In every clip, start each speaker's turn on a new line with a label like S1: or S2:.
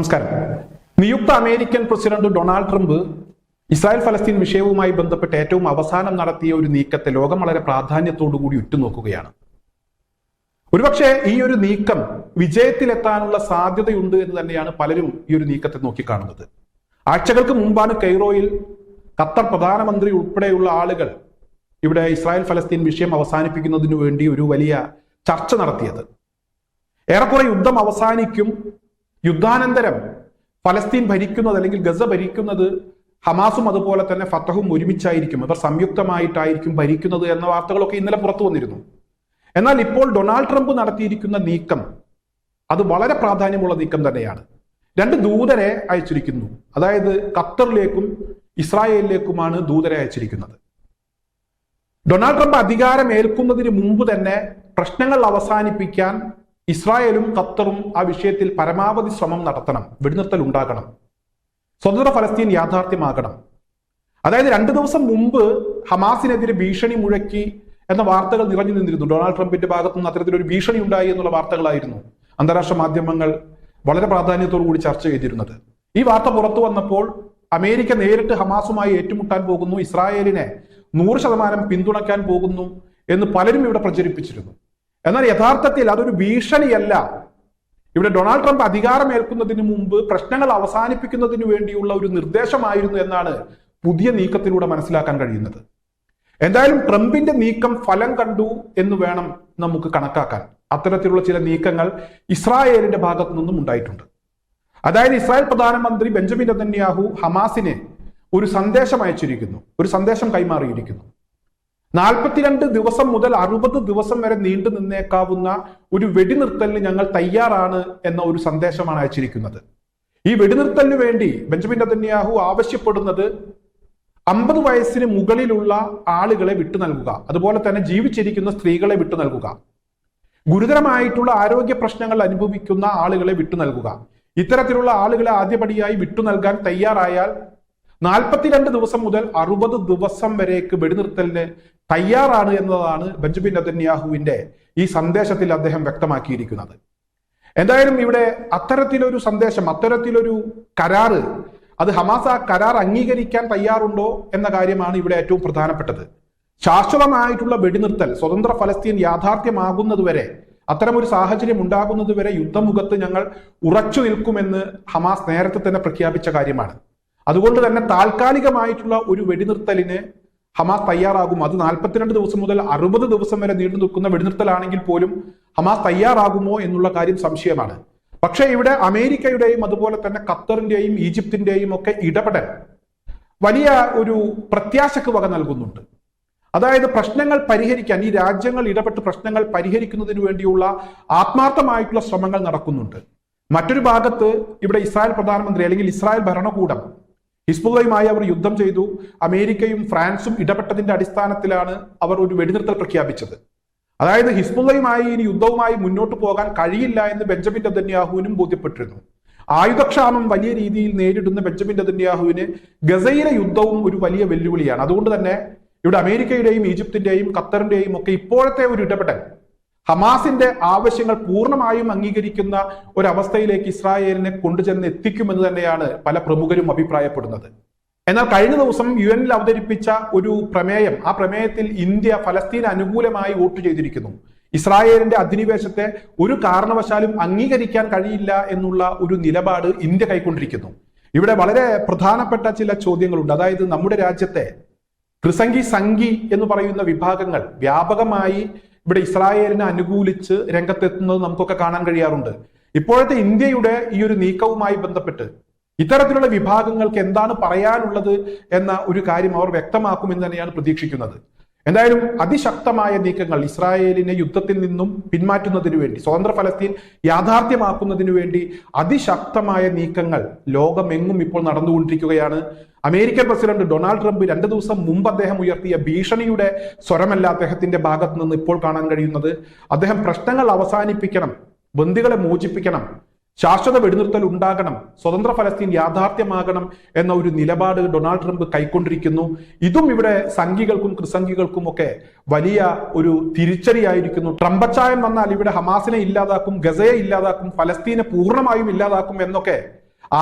S1: നമസ്കാരം. നിയുക്ത American president Donald Trump Israel ഫലസ്തീൻ വിഷയവുമായി ബന്ധപ്പെട്ട് ഏറ്റവും അവസാനം നടത്തിയ ഒരു നീക്കത്തെ ലോകം വളരെ പ്രാധാന്യത്തോടുകൂടി ഉറ്റുനോക്കുകയാണ്. ഒരുപക്ഷെ ഈ ഒരു നീക്കം വിജയത്തിലെത്താനുള്ള സാധ്യതയുണ്ട് എന്ന് തന്നെയാണ് പലരും ഈ ഒരു നീക്കത്തെ നോക്കിക്കാണുന്നത്. ആഴ്ചകൾക്ക് മുമ്പാണ് കെയ്റോയിൽ ഖത്തർ പ്രധാനമന്ത്രി ഉൾപ്പെടെയുള്ള ആളുകൾ ഇവിടെ ഇസ്രായേൽ ഫലസ്തീൻ വിഷയം അവസാനിപ്പിക്കുന്നതിനു വേണ്ടി ഒരു വലിയ ചർച്ച നടത്തിയത്. ഏറെക്കുറെ യുദ്ധം അവസാനിക്കും യുദ്ധാനന്തരം ഫലസ്തീൻ ഭരിക്കുന്നത് അല്ലെങ്കിൽ ഗസ ഭരിക്കുന്നത് ഹമാസും അതുപോലെ തന്നെ ഫത്തഹും ഒരുമിച്ചായിരിക്കും. അവർ സംയുക്തമായിട്ടായിരിക്കും ഭരിക്കുന്നത് എന്ന വാർത്തകളൊക്കെ ഇന്നലെ പുറത്തു വന്നിരുന്നു. എന്നാൽ ഇപ്പോൾ ഡൊണാൾഡ് ട്രംപ് നടത്തിയിരിക്കുന്ന നീക്കം അത് വളരെ പ്രാധാന്യമുള്ള നീക്കം തന്നെയാണ്. രണ്ട് ദൂതരെ അയച്ചിരിക്കുന്നു. അതായത് ഖത്തറിലേക്കും ഇസ്രായേലിലേക്കുമാണ് ദൂതരെ അയച്ചിരിക്കുന്നത്. ഡൊണാൾഡ് ട്രംപ് അധികാരം ഏൽക്കുന്നതിന് മുമ്പ് തന്നെ പ്രശ്നങ്ങൾ അവസാനിപ്പിക്കാൻ ഇസ്രായേലും ഖത്തറും ആ വിഷയത്തിൽ പരമാവധി ശ്രമം നടത്തണം വെടിനിർത്തൽ ഉണ്ടാകണം സ്വതന്ത്ര ഫലസ്തീൻ യാഥാർത്ഥ്യമാകണം. അതായത് രണ്ടു ദിവസം മുമ്പ് ഹമാസിനെതിരെ ഭീഷണി മുഴക്കി എന്ന വാർത്തകൾ നിറഞ്ഞു നിന്നിരുന്നു. ഡൊണാൾഡ് ട്രംപിന്റെ ഭാഗത്തു നിന്ന് അത്തരത്തിലൊരു ഭീഷണി ഉണ്ടായി എന്നുള്ള വാർത്തകളായിരുന്നു അന്താരാഷ്ട്ര മാധ്യമങ്ങൾ വളരെ പ്രാധാന്യത്തോടു കൂടി ചർച്ച ചെയ്തിരുന്നത്. ഈ വാർത്ത പുറത്തു വന്നപ്പോൾ അമേരിക്ക നേരിട്ട് ഹമാസുമായി ഏറ്റുമുട്ടാൻ പോകുന്നു ഇസ്രായേലിനെ നൂറ് ശതമാനം പിന്തുണയ്ക്കാൻ പോകുന്നു എന്ന് പലരും ഇവിടെ പ്രചരിപ്പിച്ചിരുന്നു. എന്നാൽ യഥാർത്ഥത്തിൽ അതൊരു ഭീഷണിയല്ല. ഇവിടെ ഡൊണാൾഡ് ട്രംപ് അധികാരമേൽക്കുന്നതിന് മുമ്പ് പ്രശ്നങ്ങൾ അവസാനിപ്പിക്കുന്നതിന് വേണ്ടിയുള്ള ഒരു നിർദ്ദേശമായിരുന്നു എന്നാണ് പുതിയ നീക്കത്തിലൂടെ മനസ്സിലാക്കാൻ കഴിയുന്നത്. എന്തായാലും ട്രംപിന്റെ നീക്കം ഫലം കണ്ടു എന്ന് വേണം നമുക്ക് കണക്കാക്കാൻ. അത്തരത്തിലുള്ള ചില നീക്കങ്ങൾ ഇസ്രായേലിന്റെ ഭാഗത്തു നിന്നും ഉണ്ടായിട്ടുണ്ട്. അതായത് ഇസ്രായേൽ പ്രധാനമന്ത്രി ബെഞ്ചമിൻ നെതന്യാഹു ഹമാസിനെ ഒരു സന്ദേശം അയച്ചിരിക്കുന്നു. ഒരു സന്ദേശം കൈമാറിയിരിക്കുന്നു. നാൽപ്പത്തിരണ്ട് ദിവസം മുതൽ അറുപത് ദിവസം വരെ നീണ്ടു നിന്നേക്കാവുന്ന ഒരു വെടിനിർത്തലിന് ഞങ്ങൾ തയ്യാറാണ് എന്ന ഒരു സന്ദേശമാണ് അയച്ചിരിക്കുന്നത്. ഈ വെടിനിർത്തലിന് വേണ്ടി ബെഞ്ചമിൻ നെതന്യാഹു ആവശ്യപ്പെടുന്നത് അമ്പത് വയസ്സിന് മുകളിലുള്ള ആളുകളെ വിട്ടു നൽകുക. അതുപോലെ തന്നെ ജീവിച്ചിരിക്കുന്ന സ്ത്രീകളെ വിട്ടു നൽകുക. ഗുരുതരമായിട്ടുള്ള ആരോഗ്യ പ്രശ്നങ്ങൾ അനുഭവിക്കുന്ന ആളുകളെ വിട്ടു നൽകുക. ഇത്തരത്തിലുള്ള ആളുകളെ ആദ്യപടിയായി വിട്ടു നൽകാൻ തയ്യാറായാൽ നാൽപ്പത്തിരണ്ട് ദിവസം മുതൽ അറുപത് ദിവസം വരേക്ക് വെടിനിർത്തലിന് തയ്യാറാണ് എന്നതാണ് ബെഞ്ചമിൻ നദന്യാഹുവിന്റെ ഈ സന്ദേശത്തിൽ അദ്ദേഹം വ്യക്തമാക്കിയിരിക്കുന്നത്. എന്തായാലും ഇവിടെ അത്തരത്തിലൊരു സന്ദേശം അത്തരത്തിലൊരു കരാറ് അത് ഹമാസ് ആ കരാർ അംഗീകരിക്കാൻ തയ്യാറുണ്ടോ എന്ന കാര്യമാണ് ഇവിടെ ഏറ്റവും പ്രധാനപ്പെട്ടത്. ശാശ്വതമായിട്ടുള്ള വെടിനിർത്തൽ സ്വതന്ത്ര ഫലസ്തീൻ യാഥാർത്ഥ്യമാകുന്നതുവരെ അത്തരമൊരു സാഹചര്യം ഉണ്ടാകുന്നതുവരെ യുദ്ധമുഖത്ത് ഞങ്ങൾ ഉറച്ചു നിൽക്കുമെന്ന് ഹമാസ് നേരത്തെ തന്നെ പ്രഖ്യാപിച്ച കാര്യമാണ്. അതുകൊണ്ട് തന്നെ താൽക്കാലികമായിട്ടുള്ള ഒരു വെടിനിർത്തലിന് ഹമാസ് തയ്യാറാകും. അത് നാൽപ്പത്തിരണ്ട് ദിവസം മുതൽ അറുപത് ദിവസം വരെ നീണ്ടു നിൽക്കുന്ന വെടിനിർത്തലാണെങ്കിൽ പോലും ഹമാസ് തയ്യാറാകുമോ എന്നുള്ള കാര്യം സംശയമാണ്. പക്ഷേ ഇവിടെ അമേരിക്കയുടെയും അതുപോലെ തന്നെ ഖത്തറിന്റെയും ഈജിപ്തിന്റെയും ഒക്കെ ഇടപെടൽ വലിയ ഒരു പ്രത്യാശക്ക് വക നൽകുന്നുണ്ട്. അതായത് പ്രശ്നങ്ങൾ പരിഹരിക്കാൻ ഈ രാജ്യങ്ങൾ ഇടപെട്ട് പ്രശ്നങ്ങൾ പരിഹരിക്കുന്നതിന് വേണ്ടിയുള്ള ആത്മാർത്ഥമായിട്ടുള്ള ശ്രമങ്ങൾ നടക്കുന്നുണ്ട്. മറ്റൊരു ഭാഗത്ത് ഇവിടെ ഇസ്രായേൽ പ്രധാനമന്ത്രി അല്ലെങ്കിൽ ഇസ്രായേൽ ഭരണകൂടം ഹിസ്ബുള്ളയുമായി അവർ യുദ്ധം ചെയ്തു. അമേരിക്കയും ഫ്രാൻസും ഇടപെട്ടതിന്റെ അടിസ്ഥാനത്തിലാണ് അവർ ഒരു വെടിനിർത്തൽ പ്രഖ്യാപിച്ചത്. അതായത് ഹിസ്ബുള്ളയുമായി ഇനി യുദ്ധവുമായി മുന്നോട്ട് പോകാൻ കഴിയില്ല എന്ന് ബെഞ്ചമിൻ നെതന്യാഹുവിനും ബോധ്യപ്പെട്ടിരുന്നു. ആയുധക്ഷാമം വലിയ രീതിയിൽ നേരിടുന്ന ബെഞ്ചമിൻ നെതന്യാഹുവിന് ഗസയിലെ യുദ്ധവും ഒരു വലിയ വെല്ലുവിളിയാണ്. അതുകൊണ്ട് തന്നെ ഇവിടെ അമേരിക്കയുടെയും ഈജിപ്തിന്റെയും ഖത്തറിന്റെയും ഒക്കെ ഇപ്പോഴത്തെ ഒരു ഇടപെടൽ ഹമാസിന്റെ ആവശ്യങ്ങൾ പൂർണമായും അംഗീകരിക്കുന്ന ഒരവസ്ഥയിലേക്ക് ഇസ്രായേലിനെ കൊണ്ടുചെന്ന് എത്തിക്കുമെന്ന് തന്നെയാണ് പല പ്രമുഖരും അഭിപ്രായപ്പെടുന്നത്. എന്നാൽ കഴിഞ്ഞ ദിവസം യു എനിൽ അവതരിപ്പിച്ച ഒരു പ്രമേയം ആ പ്രമേയത്തിൽ ഇന്ത്യ ഫലസ്തീൻ അനുകൂലമായി വോട്ട് ചെയ്തിരിക്കുന്നു. ഇസ്രായേലിന്റെ അധിനിവേശത്തെ ഒരു കാരണവശാലും അംഗീകരിക്കാൻ കഴിയില്ല എന്നുള്ള ഒരു നിലപാട് ഇന്ത്യ കൈക്കൊണ്ടിരിക്കുന്നു. ഇവിടെ വളരെ പ്രധാനപ്പെട്ട ചില ചോദ്യങ്ങളുണ്ട്. അതായത് നമ്മുടെ രാജ്യത്തെ ത്രിസംഗി സംഗി എന്ന് പറയുന്ന വിഭാഗങ്ങൾ വ്യാപകമായി ഇവിടെ ഇസ്രായേലിനെ അനുകൂലിച്ച് രംഗത്തെത്തുന്നത് നമുക്കൊക്കെ കാണാൻ കഴിയാറുണ്ട്. ഇപ്പോഴത്തെ ഇന്ത്യയുടെ ഈ ഒരു നീക്കവുമായി ബന്ധപ്പെട്ട് ഇത്തരത്തിലുള്ള വിഭാഗങ്ങൾക്ക് എന്താണ് പറയാനുള്ളത് എന്ന ഒരു കാര്യം അവർ വ്യക്തമാക്കുമെന്ന് തന്നെയാണ് പ്രതീക്ഷിക്കുന്നത്. എന്തായാലും അതിശക്തമായ നീക്കങ്ങൾ ഇസ്രായേലിനെ യുദ്ധത്തിൽ നിന്നും പിന്മാറ്റുന്നതിനു വേണ്ടി സ്വതന്ത്ര ഫലസ്തീൻ യാഥാർത്ഥ്യമാക്കുന്നതിനു വേണ്ടി അതിശക്തമായ നീക്കങ്ങൾ ലോകമെങ്ങും ഇപ്പോൾ നടന്നുകൊണ്ടിരിക്കുകയാണ്. അമേരിക്കൻ പ്രസിഡന്റ് ഡൊണാൾഡ് ട്രംപ് രണ്ടു ദിവസം മുമ്പ് അദ്ദേഹം ഉയർത്തിയ ഭീഷണിയുടെ സ്വരമല്ല അദ്ദേഹത്തിന്റെ ഭാഗത്ത് നിന്ന് ഇപ്പോൾ കാണാൻ കഴിയുന്നത്. അദ്ദേഹം പ്രശ്നങ്ങൾ അവസാനിപ്പിക്കണം ബന്ദികളെ മോചിപ്പിക്കണം ശാശ്വത വെടിനിർത്തൽ ഉണ്ടാകണം സ്വതന്ത്ര ഫലസ്തീൻ യാഥാർത്ഥ്യമാകണം എന്ന ഒരു നിലപാട് ഡൊണാൾഡ് ട്രംപ് കൈക്കൊണ്ടിരിക്കുന്നു. ഇതും ഇവിടെ സംഘികൾക്കും ക്രിസംഘികൾക്കും ഒക്കെ വലിയ ഒരു തിരിച്ചടിയായിരിക്കുന്നു. ട്രംപച്ചായം വന്നാൽ ഇവിടെ ഹമാസിനെ ഇല്ലാതാക്കും ഗസയെ ഇല്ലാതാക്കും ഫലസ്തീനെ പൂർണമായും ഇല്ലാതാക്കും എന്നൊക്കെ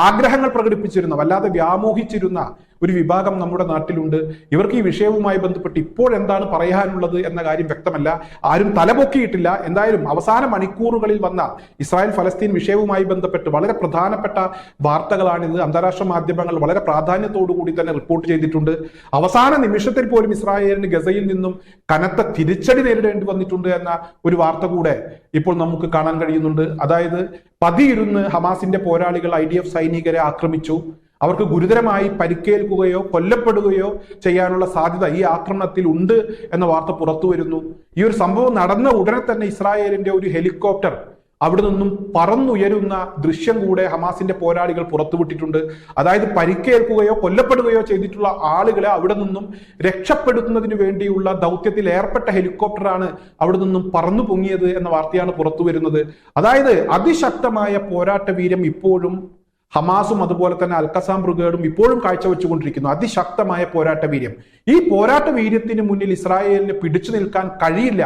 S1: ആഗ്രഹങ്ങൾ പ്രകടിപ്പിച്ചിരുന്ന. വല്ലാതെ വ്യാമോഹിച്ചിരുന്ന ഒരു വിഭാഗം നമ്മുടെ നാട്ടിലുണ്ട്. ഇവർക്ക് ഈ വിഷയവുമായി ബന്ധപ്പെട്ട് ഇപ്പോൾ എന്താണ് പറയാനുള്ളത് എന്ന കാര്യം വ്യക്തമല്ല. ആരും തലപൊക്കിയിട്ടില്ല. എന്തായാലും അവസാന മണിക്കൂറുകളിൽ വന്ന ഇസ്രായേൽ ഫലസ്തീൻ വിഷയവുമായി ബന്ധപ്പെട്ട് വളരെ പ്രധാനപ്പെട്ട വാർത്തകളാണിത്. അന്താരാഷ്ട്ര മാധ്യമങ്ങൾ വളരെ പ്രാധാന്യത്തോടു കൂടി തന്നെ റിപ്പോർട്ട് ചെയ്തിട്ടുണ്ട്. അവസാന നിമിഷത്തിൽ പോലും ഇസ്രായേലിന് ഗസയിൽ നിന്നും കനത്ത തിരിച്ചടി നേരിടേണ്ടി വന്നിട്ടുണ്ട് എന്ന ഒരു വാർത്ത കൂടെ ഇപ്പോൾ നമുക്ക് കാണാൻ കഴിയുന്നുണ്ട്. അതായത് പതിയിരുന്ന് ഹമാസിന്റെ പോരാളികൾ ഐ സൈനികരെ ആക്രമിച്ചു. അവർക്ക് ഗുരുതരമായി പരിക്കേൽക്കുകയോ കൊല്ലപ്പെടുകയോ ചെയ്യാനുള്ള സാധ്യത ഈ ആക്രമണത്തിൽ ഉണ്ട് എന്ന വാർത്ത പുറത്തു വരുന്നു. ഈ ഒരു സംഭവം നടന്ന ഉടനെ തന്നെ ഇസ്രായേലിന്റെ ഒരു ഹെലികോപ്റ്റർ അവിടെ നിന്നും പറന്നുയരുന്ന ദൃശ്യം കൂടെ ഹമാസിന്റെ പോരാളികൾ പുറത്തുവിട്ടിട്ടുണ്ട്. അതായത് പരിക്കേൽക്കുകയോ കൊല്ലപ്പെടുകയോ ചെയ്തിട്ടുള്ള ആളുകളെ അവിടെ നിന്നും രക്ഷപ്പെടുത്തുന്നതിന് വേണ്ടിയുള്ള ദൗത്യത്തിൽ ഏർപ്പെട്ട ഹെലികോപ്റ്ററാണ് അവിടെ നിന്നും പറന്നു പൊങ്ങിയത് എന്ന വാർത്തയാണ് പുറത്തു വരുന്നത്. അതായത് അതിശക്തമായ പോരാട്ട വീര്യം ഇപ്പോഴും ഹമാസും അതുപോലെ തന്നെ അൽക്കസാം ബ്രിഗേഡും ഇപ്പോഴും കാഴ്ചവെച്ചുകൊണ്ടിരിക്കുന്നു. അതിശക്തമായ പോരാട്ട വീര്യം. ഈ പോരാട്ട വീര്യത്തിന് മുന്നിൽ ഇസ്രായേലിന് പിടിച്ചു നിൽക്കാൻ കഴിയില്ല.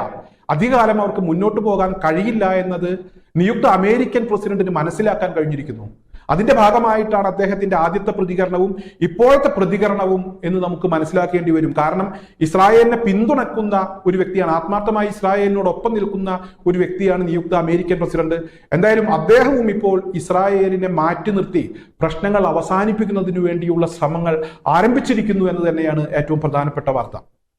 S1: അധികാലം അവർക്ക് മുന്നോട്ട് പോകാൻ കഴിയില്ല എന്നത് നിയുക്ത അമേരിക്കൻ പ്രസിഡന്റിന് മനസ്സിലാക്കാൻ കഴിഞ്ഞിരിക്കുന്നു. അതിന്റെ ഭാഗമായിട്ടാണ് അദ്ദേഹത്തിന്റെ ആദ്യത്തെ പ്രതികരണവും ഇപ്പോഴത്തെ പ്രതികരണവും എന്ന് നമുക്ക് മനസ്സിലാക്കേണ്ടി വരും. കാരണം ഇസ്രായേലിനെ പിന്തുണക്കുന്ന ഒരു വ്യക്തിയാണ് ആത്മാർത്ഥമായി ഇസ്രായേലിനോടൊപ്പം നിൽക്കുന്ന ഒരു വ്യക്തിയാണ് നിയുക്ത അമേരിക്കൻ പ്രസിഡന്റ്. എന്തായാലും അദ്ദേഹവും ഇപ്പോൾ ഇസ്രായേലിനെ മാറ്റി നിർത്തി പ്രശ്നങ്ങൾ അവസാനിപ്പിക്കുന്നതിനു വേണ്ടിയുള്ള ശ്രമങ്ങൾ ആരംഭിച്ചിരിക്കുന്നു എന്ന് തന്നെയാണ് ഏറ്റവും പ്രധാനപ്പെട്ട വാർത്ത.